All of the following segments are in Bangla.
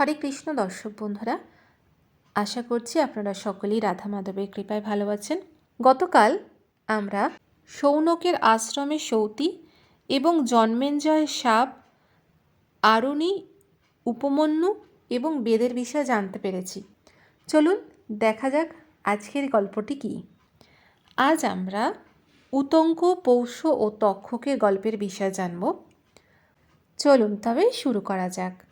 হরে কৃষ্ণ দর্শক বন্ধুরা, আশা করছি আপনারা সকলেই রাধা মাধবের কৃপায় ভালো আছেন। গতকাল আমরা সৌনকের আশ্রমে সৌতি এবং জন্মেঞ্জয় সাপ, আরণি, উপমন্যু এবং বেদের বিষয়ে জানতে পেরেছি। চলুন দেখা যাক আজকের গল্পটি কী। আজ আমরা উতঙ্ক পৌষ ও তক্ষকের গল্পের বিষয় জানব। চলুন তবে শুরু করা যাক।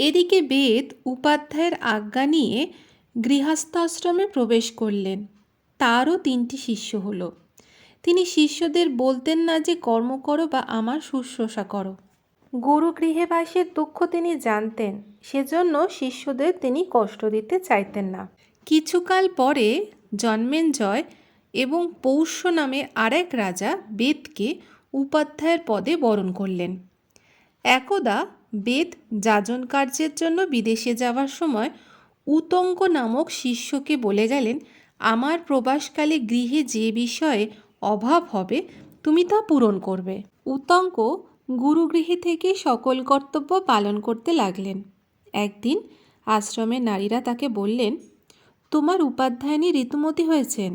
এদিকে বেদ উপাধ্যায়ের আজ্ঞা নিয়ে গৃহস্থাশ্রমে প্রবেশ করলেন। তারও তিনটি শিষ্য হলো। তিনি শিষ্যদের বলতেন না যে, কর্ম করো বা আমার শুশ্রূষা করো। গুরু গৃহে বাসের দুঃখ তিনি জানতেন, সেজন্য শিষ্যদের তিনি কষ্ট দিতে চাইতেন না। কিছুকাল পরে জন্মেঞ্জয় এবং পৌষ্য নামে আরেক রাজা বেদকে উপাধ্যায়ের পদে বরণ করলেন। একদা বেদ যাজন কার্যের জন্য বিদেশে যাওয়ার সময় উতঙ্ক নামক শিষ্যকে বলে গেলেন, আমার প্রবাসকালে গৃহে যে বিষয়ে অভাব হবে, তুমি তা পূরণ করবে। উতঙ্ক গুরুগৃহে থেকে সকল কর্তব্য পালন করতে লাগলেন। একদিন আশ্রমের নারীরা তাকে বললেন, তোমার উপাধ্যায়নী ঋতুমতী হয়েছেন,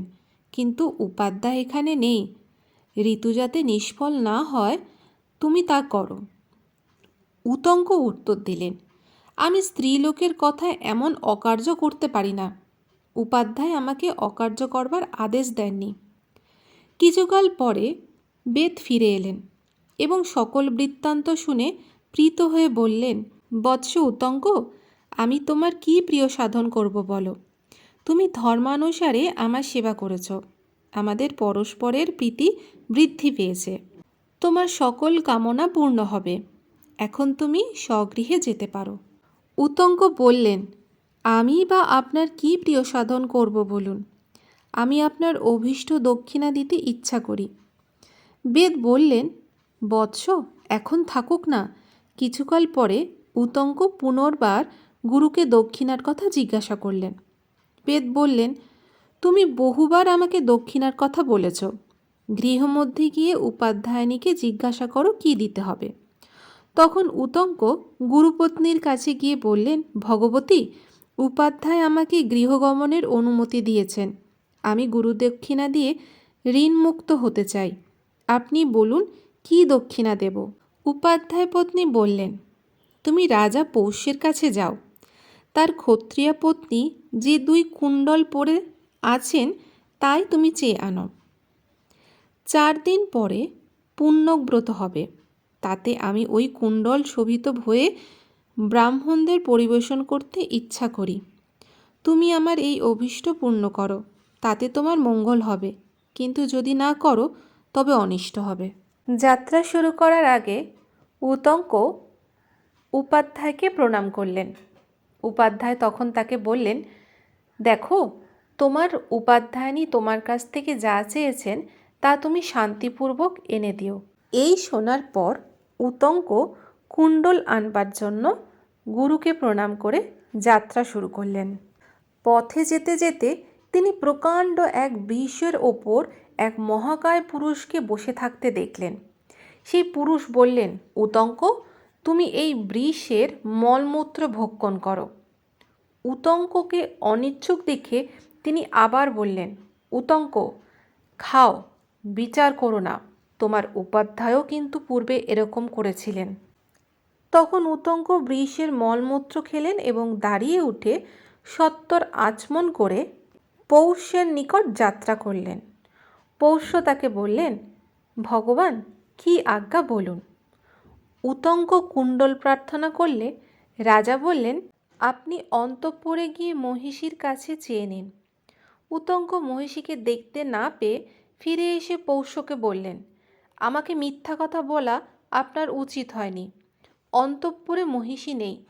কিন্তু উপাধ্যায় এখানে নেই। ঋতু যাতে নিষ্ফল না হয়, তুমি তা করো। উতঙ্ক উত্তর দিলেন, আমি স্ত্রীলোকের কথায় এমন অকার্য করতে পারি না। উপাধ্যায় আমাকে অকার্য করবার আদেশ দেননি। কিছুকাল পরে বেদ ফিরে এলেন এবং সকল বৃত্তান্ত শুনে প্রীত হয়ে বললেন, বৎস উতঙ্ক আমি তোমার কি প্রিয় সাধন করব বলো? তুমি ধর্মানুসারে আমার সেবা করেছ, আমাদের পরস্পরের প্রীতি বৃদ্ধি পেয়েছে। তোমার সকল কামনা পূর্ণ হবে। এখন তুমি স্বগৃহে যেতে পারো। উতঙ্ক বললেন, আমি বা আপনার কি প্রিয় সাধন করব বলুন। আমি আপনার অভীষ্ট দক্ষিণা দিতে ইচ্ছা করি। বেদ বললেন, বৎস, এখন থাকুক না। কিছুকাল পরে উতঙ্ক পুনর্বার গুরুকে দক্ষিণার কথা জিজ্ঞাসা করলেন। বেদ বললেন, তুমি বহুবার আমাকে দক্ষিণার কথা বলেছ। গৃহমধ্যে গিয়ে উপাধ্যায়নীকে জিজ্ঞাসা করো কি দিতে হবে। তখন উতঙ্ক গুরুপত্নীর কাছে গিয়ে বললেন, ভগবতী, উপাধ্যায় আমাকে গৃহগমনের অনুমতি দিয়েছেন। আমি গুরুদক্ষিণা দিয়ে ঋণমুক্ত হতে চাই। আপনি বলুন, কি দক্ষিণা দেব? উপাধ্যায় পত্নী বললেন, তুমি রাজা পৌষ্যের কাছে যাও। তার ক্ষত্রিয়া পত্নী যে দুই কুণ্ডল পরে আছেন, তাই তুমি চেয়ে আনো। চার দিন পরে পুণ্যব্রত হবে। তাতে আমি ওই কুণ্ডল শোভিত হয়ে ব্রাহ্মণদের পরিবেশন করতে ইচ্ছা করি। তুমি আমার এই অভীষ্ট পূর্ণ করো, তাতে তোমার মঙ্গল হবে, কিন্তু যদি না করো, তবে অনিষ্ট হবে। যাত্রা শুরু করার আগে উতঙ্ক উপাধ্যায়কে প্রণাম করলেন। উপাধ্যায় তখন তাকে বললেন, দেখো, তোমার উপাধ্যায়নী তোমার কাছ থেকে যা চেয়েছেন, তা তুমি শান্তিপূর্বক এনে দিও। এই শোনার পর উতঙ্ক কুণ্ডল আনবার জন্য গুরুকে প্রণাম করে যাত্রা শুরু করলেন। পথে যেতে যেতে তিনি প্রকাণ্ড এক বিষের ওপর এক মহাকায় পুরুষকে বসে থাকতে দেখলেন। সেই পুরুষ বললেন, উতঙ্ক, তুমি এই বৃষের মলমূত্র ভক্ষণ করো। উতঙ্ককে অনিচ্ছুক দেখে তিনি আবার বললেন, উতঙ্ক, খাও, বিচার করো না। তোমার উপাধ্যায়ও কিন্তু পূর্বে এরকম করেছিলেন। তখন উতঙ্ক বৃষের মলমূত্র খেলেন এবং দাঁড়িয়ে উঠে সত্তর আচমন করে পৌষ্যের নিকট যাত্রা করলেন। পৌষ্য তাকে বললেন, ভগবান, কি আজ্ঞা বলুন? উতঙ্ক কুণ্ডল প্রার্থনা করলে রাজা বললেন, আপনি অন্তঃপুরে গিয়ে মহিষীর কাছে চেয়ে নিন। উতঙ্ক মহিষীকে দেখতে না পেয়ে ফিরে এসে পৌষ্যকে বললেন আমাকে মিথ্যা কথা বলা আপনার উচিত হয়নি। অন্তঃপুরে মহিষী নেই।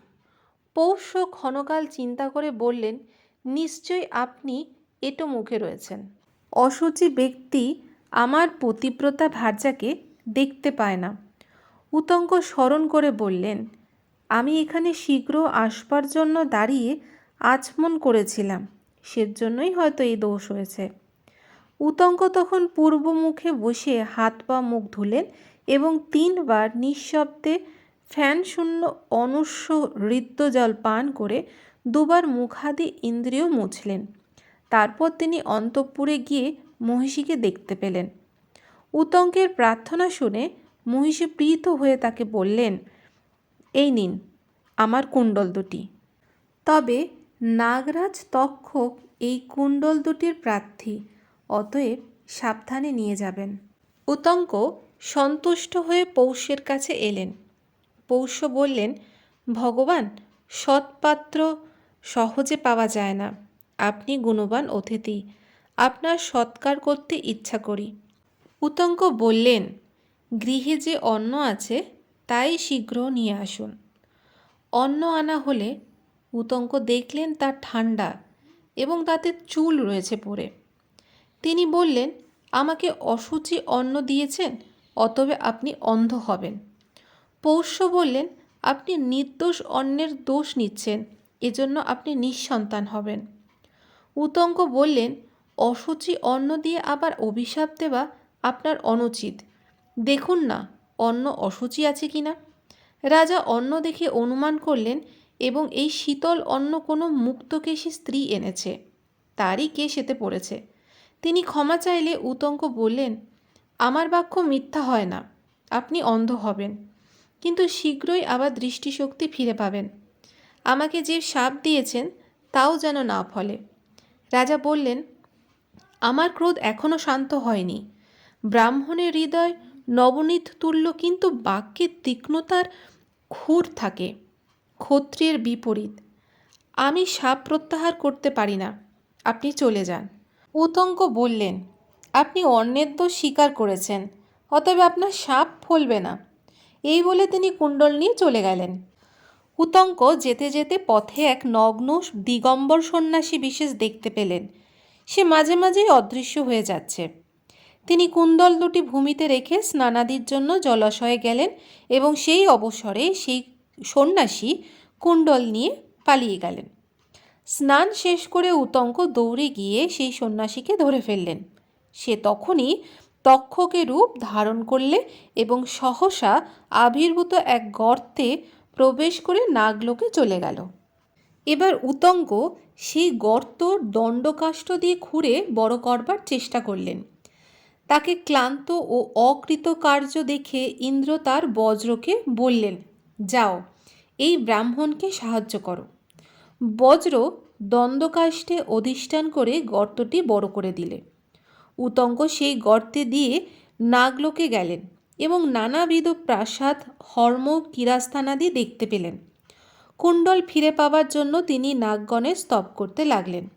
পৌষ্য ক্ষণকাল চিন্তা করে বললেন নিশ্চয়ই আপনি এটো মুখে রয়েছেন। অসুচি ব্যক্তি আমার পতিব্রতা ভার্যাকে দেখতে পায় না। উতঙ্ক স্মরণ করে বললেন, আমি এখানে শীঘ্র আসবার জন্য দাঁড়িয়ে আচমন করেছিলাম। সেজন্যই হয়তো এই দোষ হয়েছে। উতঙ্ক তখন পূর্ব মুখে বসে হাত পা মুখ ধুলেন এবং তিনবার নিঃশব্দে ফ্যান শূন্য অনুস্ব হৃদ্যজল পান করে দুবার মুখাদি ইন্দ্রিয় মুছলেন। তারপর তিনি অন্তঃপুরে গিয়ে মহিষীকে দেখতে পেলেন। উতঙ্কের প্রার্থনা শুনে মহিষী প্রীত হয়ে তাকে বললেন, এই নিন, আমার কুণ্ডল দুটি। তবে নাগরাজ তক্ষক এই কুণ্ডল দুটির প্রার্থী অতএব সাবধানে নিয়ে যাবেন। উতঙ্ক সন্তুষ্ট হয়ে পৌষ্যের কাছে এলেন। পৌষ্য বললেন, ভগবান, সৎপাত্র সহজে পাওয়া যায় না। আপনি গুণবান অতিথি। আপনার সৎকার করতে ইচ্ছা করি। উতঙ্ক বললেন, গৃহে যে অন্ন আছে, তাই শীঘ্র নিয়ে আসুন। অন্ন আনা হলে উতঙ্ক দেখলেন তা ঠান্ডা এবং তাতে চুল রয়েছে পড়ে। তিনি বললেন, আমাকে অসুচি অন্ন দিয়েছেন অতবে আপনি অন্ধ হবেন। পৌষ্য বললেন, আপনি নির্দোষ অন্যের দোষ নিচ্ছেন, এজন্য আপনি নিঃসন্তান হবেন। উতঙ্ক বললেন, অসুচি অন্ন দিয়ে আবার অভিশাপ দেওয়া আপনার অনুচিত। দেখুন না, অন্ন অসুচি আছে কি না? রাজা অন্ন দেখে অনুমান করলেন, এবং এই শীতল অন্ন কোনো মুক্তকেশী স্ত্রী এনেছে। তারই কেশ এতে পড়েছে। তিনি ক্ষমা চাইলে উতঙ্ক বললেন, আমার বাক্য মিথ্যা হয় না, আপনি অন্ধ হবেন। কিন্তু শীঘ্রই আবার দৃষ্টিশক্তি ফিরে পাবেন। আমাকে যে সাপ দিয়েছেন, তাও যেন না ফলে। রাজা বললেন, আমার ক্রোধ এখনও শান্ত হয়নি। ব্রাহ্মণের হৃদয় নবনীত তুল্য, কিন্তু বাক্যের তীক্ষ্ণতার খুর থাকে, ক্ষত্রিয়ের বিপরীত। আমি সাপ প্রত্যাহার করতে পারি না। আপনি চলে যান। উতঙ্ক বললেন, আপনি অন্যের দোষ স্বীকার করেছেন, অতএব আপনার সাপ ফলবে না। এই বলে তিনি কুণ্ডল নিয়ে চলে গেলেন। উতঙ্ক যেতে যেতে পথে এক নগ্ন দিগম্বর সন্ন্যাসী বিশেষ দেখতে পেলেন। সে মাঝে মাঝেই অদৃশ্য হয়ে যাচ্ছে। তিনি কুণ্ডল দুটি ভূমিতে রেখে স্নানাদির জন্য জলাশয়ে গেলেন এবং সেই অবসরে সেই সন্ন্যাসী কুণ্ডল নিয়ে পালিয়ে গেলেন। স্নান শেষ করে উতঙ্ক দৌড়ে গিয়ে সেই সন্ন্যাসীকে ধরে ফেললেন। সে তখনই তক্ষকে রূপ ধারণ করলে এবং সহসা আবির্ভূত এক গর্তে প্রবেশ করে নাগলোকে চলে গেল। এবার উতঙ্ক সেই গর্ত দণ্ডকাষ্ঠ দিয়ে খুঁড়ে বড় করবার চেষ্টা করলেন। তাকে ক্লান্ত ও অকৃতকার্য দেখে ইন্দ্র তার বজ্রকে বললেন, যাও, এই ব্রাহ্মণকে সাহায্য করো। বজ্র দ্বন্দ্বকাষ্ঠে অধিষ্ঠান করে গর্তটি বড় করে দিলে। উতঙ্ক সেই গর্তে দিয়ে নাগলোকে গেলেন এবং নানাবিধ প্রাসাদ, হর্ম কিরাস্থানাদি দেখতে পেলেন। কুণ্ডল ফিরে পাবার জন্য তিনি নাগগণের স্তব করতে লাগলেন।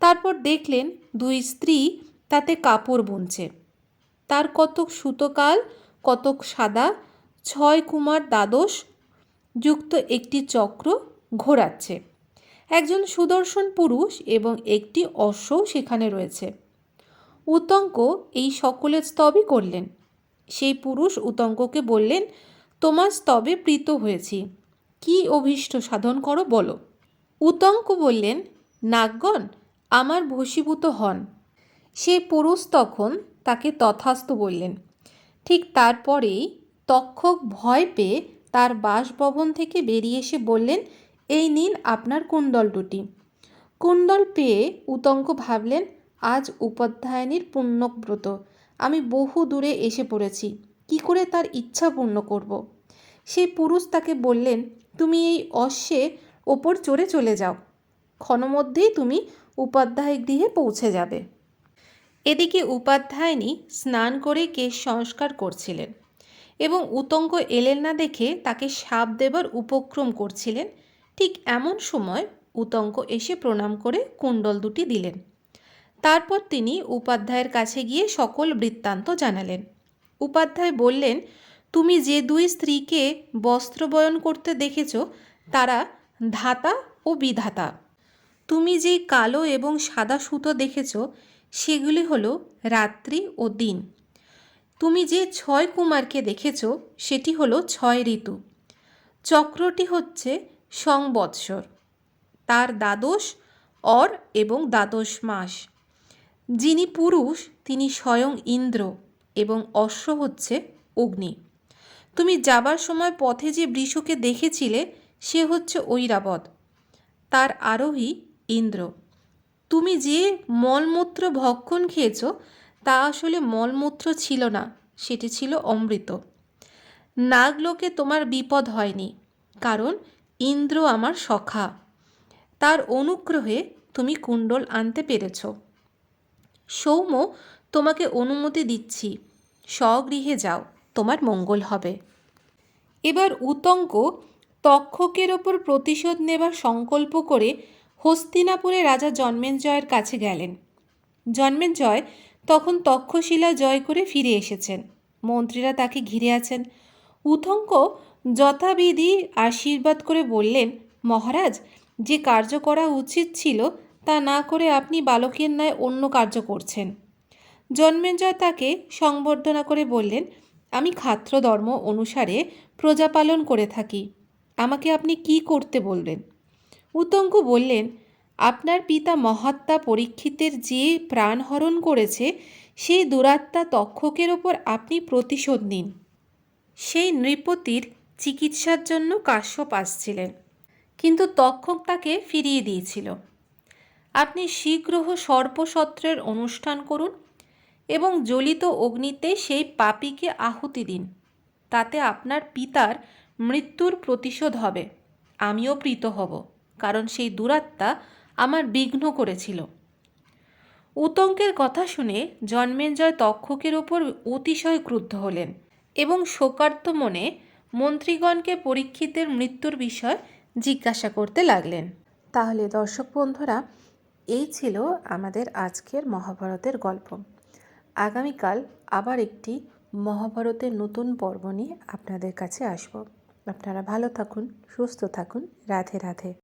তারপর দেখলেন দুই স্ত্রী তাতে কাপড় বুনছে। তার কতক সুতোকাল, কতক সাদা, ছয় কুমার দ্বাদশ, যুক্ত একটি চক্র ঘোরাচ্ছে। একজন সুদর্শন পুরুষ এবং একটি অশ্বও সেখানে রয়েছে। উতঙ্ক এই সকলের স্তবই করলেন। সেই পুরুষ উতঙ্ককে বললেন, তোমার স্তবে প্রীত হয়েছি। কি অভীষ্ট সাধন করো বলো। উতঙ্ক বললেন, নাগগণ, আমার ভসীভূত হন। সেই পুরুষ তখন তাকে তথাস্তু বললেন, ঠিক তারপরেই তক্ষক ভয় পেয়ে তার বাসভবন থেকে বেরিয়ে এসে বললেন এই নিন আপনার কুণ্ডল দুটি। কুণ্ডল পেয়ে উতঙ্ক ভাবলেন, আজ উপাধ্যায়নীর পুণ্যব্রত। আমি বহু দূরে এসে পড়েছি। কি করে তার ইচ্ছা পূর্ণ করব। সেই পুরুষ তাকে বললেন, তুমি এই অশ্বে ওপর চড়ে চলে যাও। ক্ষণমধ্যেই তুমি উপাধ্যায় গৃহে পৌঁছে যাবে এদিকে উপাধ্যায়নী স্নান করে কেশ সংস্কার করছিলেন এবং উতঙ্ক এলেন না দেখে তাকে সাপ দেবার উপক্রম করছিলেন ঠিক এমন সময় উতঙ্ক এসে প্রণাম করে কুণ্ডল দুটি দিলেন। তারপর তিনি উপাধ্যায়ের কাছে গিয়ে সকল বৃত্তান্ত জানালেন। উপাধ্যায় বললেন, তুমি যে দুই স্ত্রীকে বস্ত্রবয়ন করতে দেখেছ, তারা ধাতা ও বিধাতা। তুমি যে কালো এবং সাদা সুতো দেখেছ, সেগুলি হলো রাত্রি ও দিন। তুমি যে ছয় কুমারকে দেখেছ, সেটি হলো ছয় ঋতু। চক্রটি হচ্ছে সংবৎসর। তার দ্বাদশ অর এবং দ্বাদশ মাস। যিনি পুরুষ, তিনি স্বয়ং ইন্দ্র এবং অশ্ব হচ্ছে অগ্নি। তুমি যাবার সময় পথে যে বৃষকে দেখেছিলে, সে হচ্ছে ঐরাবত। তার আরোহী ইন্দ্র। তুমি যে মলমূত্র ভক্ষণ খেয়েছ, তা আসলে মলমূত্র ছিল না, সেটি ছিল অমৃত। নাগলোকে তোমার বিপদ হয়নি, কারণ ইন্দ্র আমার সখা। তার অনুগ্রহে তুমি কুণ্ডল আনতে পেরেছ। সৌম্য, তোমাকে অনুমতি দিচ্ছি। স্বগৃহে যাও, তোমার মঙ্গল হবে। এবার উতঙ্ক তক্ষকের ওপর প্রতিশোধ নেবার সংকল্প করে হস্তিনাপুরে রাজা জন্মেঞ্জয়ের কাছে গেলেন। জন্মেঞ্জয় তখন তক্ষশিলা জয় করে ফিরে এসেছেন। মন্ত্রীরা তাকে ঘিরে আছেন। উতঙ্ক যথাবিধি আশীর্বাদ করে বললেন, মহারাজ, যে কার্য করা উচিত ছিল, তা না করে আপনি বালকের ন্যায় অন্য কার্য করছেন। জন্মেঞ্জয় তাকে সংবর্ধনা করে বললেন, আমি খাত্র ধর্ম অনুসারে প্রজা পালন করে থাকি। আমাকে আপনি কি করতে বলবেন? উতঙ্কু বললেন, আপনার পিতা মহাত্মা পরীক্ষিতের যে প্রাণহরণ করেছে, সেই দুরাত্মা তক্ষকের ওপর আপনি প্রতিশোধ নিন। সেই নৃপতির চিকিৎসার জন্য কাশ্যপ আসছিলেন, কিন্তু তক্ষক তাকে ফিরিয়ে দিয়েছিল। আপনি শীঘ্র সর্পসত্রের অনুষ্ঠান করুন এবং জ্বলিত অগ্নিতে সেই পাপীকে আহুতি দিন, তাতে আপনার পিতার মৃত্যুর প্রতিশোধ হবে। আমিও প্রীত হব, কারণ সেই দুরাত্মা আমার বিঘ্ন করেছিল। উতঙ্কের কথা শুনে জন্মেঞ্জয় তক্ষকের ওপর অতিশয় ক্রুদ্ধ হলেন এবং শোকার্ত মনে মন্ত্রীগণকে পরীক্ষিতের মৃত্যুর বিষয় জিজ্ঞাসা করতে লাগলেন। তাহলে দর্শক বন্ধুরা, এই ছিল আমাদের আজকের মহাভারতের গল্প। আগামীকাল আবার একটি মহাভারতের নতুন পর্ব নিয়ে আপনাদের কাছে আসব। আপনারা ভালো থাকুন, সুস্থ থাকুন। রাধে রাধে।